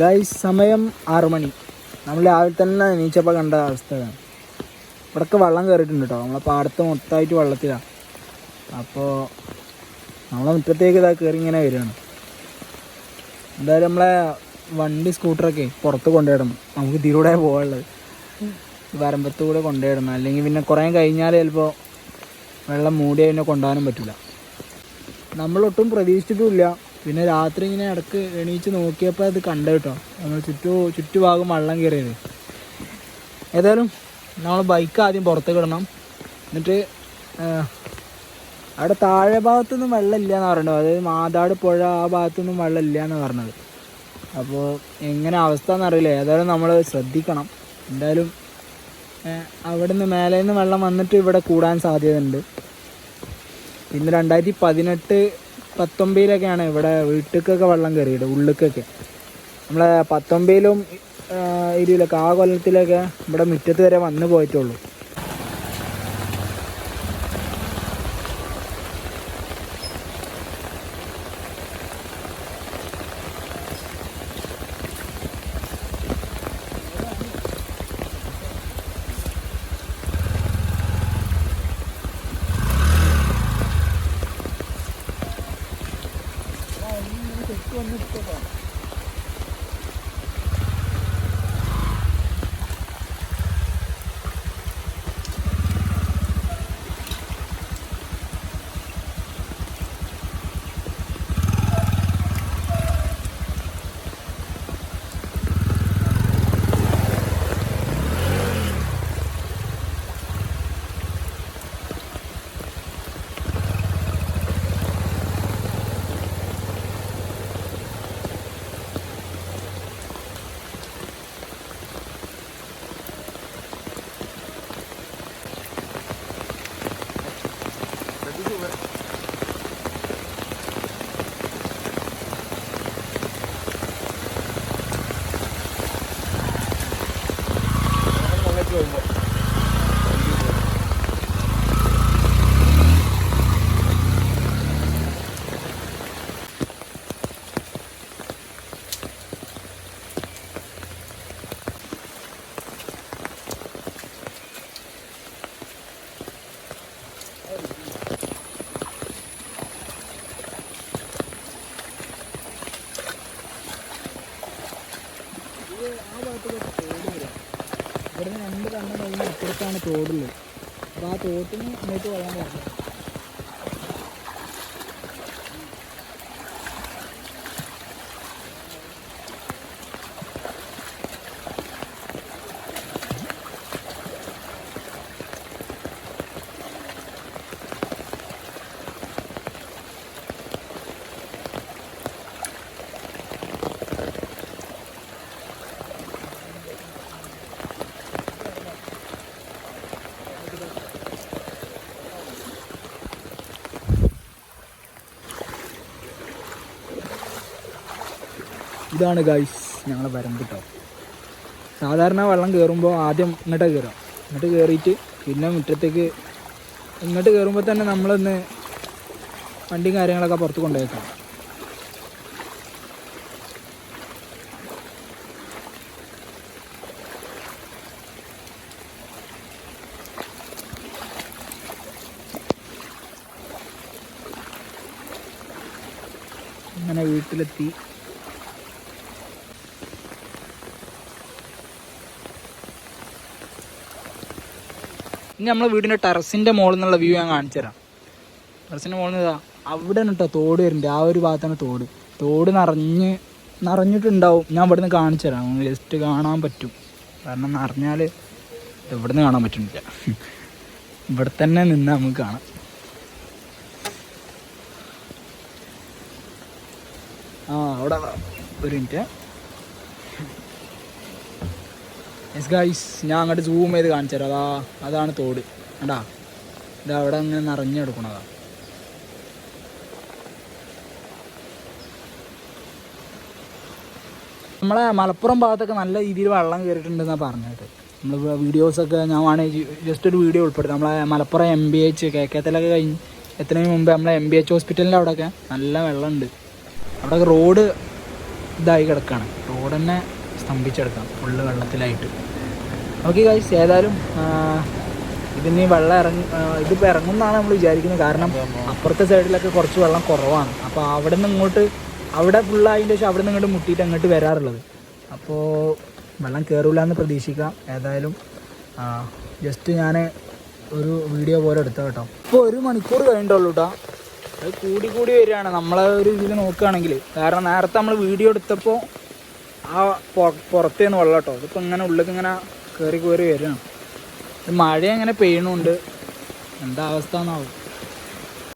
Guys സമയം ആറു മണി. നമ്മൾ രാവിലെ തന്നെ എണീച്ചപ്പോൾ കണ്ട അവസ്ഥയാണ് ഇവിടൊക്കെ വെള്ളം കയറിയിട്ടുണ്ട് കേട്ടോ നമ്മളെ പാടത്ത് മൊത്തമായിട്ട് വെള്ളത്തിലാണ് അപ്പോൾ നമ്മളെ മുറ്റത്തേക്ക് ഇതാ കയറി ഇങ്ങനെ വരികയാണ്. എന്തായാലും നമ്മളെ വണ്ടി സ്കൂട്ടറൊക്കെ പുറത്ത് കൊണ്ടുപോയിടണം നമുക്ക് ഇതിലൂടെ പോകാനുള്ളത്. വരമ്പത്ത് കൂടെ കൊണ്ടുപോയിടണം അല്ലെങ്കിൽ പിന്നെ കുറേ കഴിഞ്ഞാൽ ചിലപ്പോൾ വെള്ളം മൂടിയ പിന്നെ കൊണ്ടുപോകാനും പറ്റില്ല നമ്മളൊട്ടും പ്രതീക്ഷിച്ചിട്ടുമില്ല പിന്നെ രാത്രി ഇങ്ങനെ ഇടയ്ക്ക് എണീച്ച് നോക്കിയപ്പോൾ അത് കണ്ട കേട്ടോ. നമ്മൾ ചുറ്റു ചുറ്റുഭാഗം വള്ളം കയറിയത്. ഏതായാലും നമ്മൾ ബൈക്ക് ആദ്യം പുറത്തേക്ക് ഇടണം. എന്നിട്ട് അവിടെ താഴെ ഭാഗത്തൊന്നും വെള്ളം ഇല്ല എന്ന് പറഞ്ഞത് അതായത് മാതാട് പുഴ ആ ഭാഗത്തൊന്നും വെള്ളം ഇല്ല എന്ന് പറഞ്ഞത്. അപ്പോൾ എങ്ങനെ അവസ്ഥ എന്നറിയില്ല ഏതായാലും നമ്മൾ ശ്രദ്ധിക്കണം. എന്തായാലും അവിടെ നിന്ന് മേലെ നിന്ന് വെള്ളം വന്നിട്ട് ഇവിടെ കൂടാൻ സാധ്യതയുണ്ട്. പിന്നെ രണ്ടായിരത്തി പതിനെട്ട് പത്തൊമ്പതിലൊക്കെയാണ് ഇവിടെ വീട്ടിലേക്കൊക്കെ വെള്ളം കയറിയത് ഉള്ളിലേക്കൊക്കെ നമ്മളെ പത്തൊമ്പതിലും ഇരുപതിലൊക്കെ ആ കൊല്ലത്തിലൊക്കെ ഇവിടെ മുറ്റത്ത് വരെ വന്നു പോയിട്ടുള്ളൂ. не впадає. കഴിഞ്ഞ് തോടുള്ളത്. അപ്പോൾ ആ തോട്ടിന് ഇങ്ങോട്ട് വരാൻ വരണം ഇതാണ് ഗൈസ് ഞങ്ങളെ വരമ്പ് കേട്ടോ സാധാരണ വെള്ളം കയറുമ്പോൾ ആദ്യം ഇങ്ങോട്ട് കയറാം ഇങ്ങോട്ട് കയറിയിട്ട് പിന്നെ മുറ്റത്തേക്ക് ഇങ്ങോട്ട് കയറുമ്പോൾ തന്നെ നമ്മളൊന്ന് വണ്ടിയും കാര്യങ്ങളൊക്കെ പുറത്ത് കൊണ്ടുപോയേക്കാം. അങ്ങനെ വീട്ടിലെത്തി. ഇനി നമ്മളെ വീടിന്റെ ടെറസിന്റെ മുകളിൽ നിന്നുള്ള വ്യൂ ഞാൻ കാണിച്ചു തരാം. മുകളിൽ നിന്ന് അവിടെ കേട്ടോ തോട് വരുന്നുണ്ട് ആ ഒരു ഭാഗത്താണ് തോട്. തോട് നിറഞ്ഞ് നിറഞ്ഞിട്ടുണ്ടാവും. ഞാൻ ഇവിടെ നിന്ന് കാണിച്ചു തരാം. ജസ്റ്റ് കാണാൻ പറ്റും. കാരണം നിറഞ്ഞാൽ ഇവിടെ നിന്ന് കാണാൻ പറ്റുന്നില്ല. ഇവിടെ തന്നെ നിന്ന് നമുക്ക് കാണാം. ആ അവിടെ ഒരു മിനിറ്റ് യെസ് ഗൈസ് ഞാൻ അങ്ങോട്ട് സൂം ചെയ്ത് കാണിച്ചു തരാം അതാ അതാണ് തോട്. കണ്ടാ? ഇത് അവിടെ അങ്ങനെ നിറഞ്ഞു കിടക്കണതാ നമ്മളെ മലപ്പുറം ഭാഗത്തൊക്കെ നല്ല രീതിയിൽ വെള്ളം കയറിയിട്ടുണ്ടെന്നാണ് പറഞ്ഞത്. നമ്മൾ വീഡിയോസൊക്കെ ഞാൻ വേണമെങ്കിൽ ജസ്റ്റ് ഒരു വീഡിയോ ഉൾപ്പെടുത്തും. നമ്മളെ Malappuram M B H K K തലൊക്കെ കഴിഞ്ഞ് എത്തുന്നതിന് മുമ്പ് നമ്മളെ എം ബി എച്ച് ഹോസ്പിറ്റലിന്റെ അവിടെയൊക്കെ നല്ല വെള്ളമുണ്ട്. അവിടെയൊക്കെ റോഡ് ഇതായി കിടക്കുകയാണ് റോഡ് തന്നെ സ്തംഭിച്ചെടുക്കാം ഫുള്ള് വെള്ളത്തിലായിട്ട്. ഓക്കെ ഗൈസ് ഏതായാലും ഇതിന് വെള്ളം ഇറങ്ങി ഇതിപ്പോൾ ഇറങ്ങും എന്നാണ് നമ്മൾ വിചാരിക്കുന്നത്. കാരണം അപ്പുറത്തെ സൈഡിലൊക്കെ കുറച്ച് വെള്ളം കുറവാണ്. അപ്പോൾ അവിടെ നിന്ന് ഇങ്ങോട്ട് അവിടെ ഫുള്ളായതിന്റെ ശേഷം അവിടെ നിന്ന് ഇങ്ങോട്ട് മുട്ടിയിട്ട് അങ്ങോട്ട് വരാറുള്ളത്. അപ്പോൾ വെള്ളം കയറില്ല എന്ന് പ്രതീക്ഷിക്കാം. ഏതായാലും ജസ്റ്റ് ഞാൻ ഒരു വീഡിയോ പോലെ എടുത്ത കേട്ടോ. ഇപ്പോൾ ഒരു മണിക്കൂർ കഴിഞ്ഞിട്ടുള്ളൂ കേട്ടോ അത് കൂടി കൂടി വരികയാണ്. നമ്മളെ ഒരു ഇതിൽ നോക്കുകയാണെങ്കിൽ. കാരണം നേരത്തെ നമ്മൾ വീഡിയോ എടുത്തപ്പോൾ ആ പുറത്തേന്ന് വെള്ളം കേട്ടോ ഇതിപ്പോൾ ഇങ്ങനെ ഉള്ളിലേക്ക് ഇങ്ങനെ കയറി കയറി ഇത് മഴ അങ്ങനെ പെയ്യണുണ്ട്. എന്താ അവസ്ഥ എന്നാവും?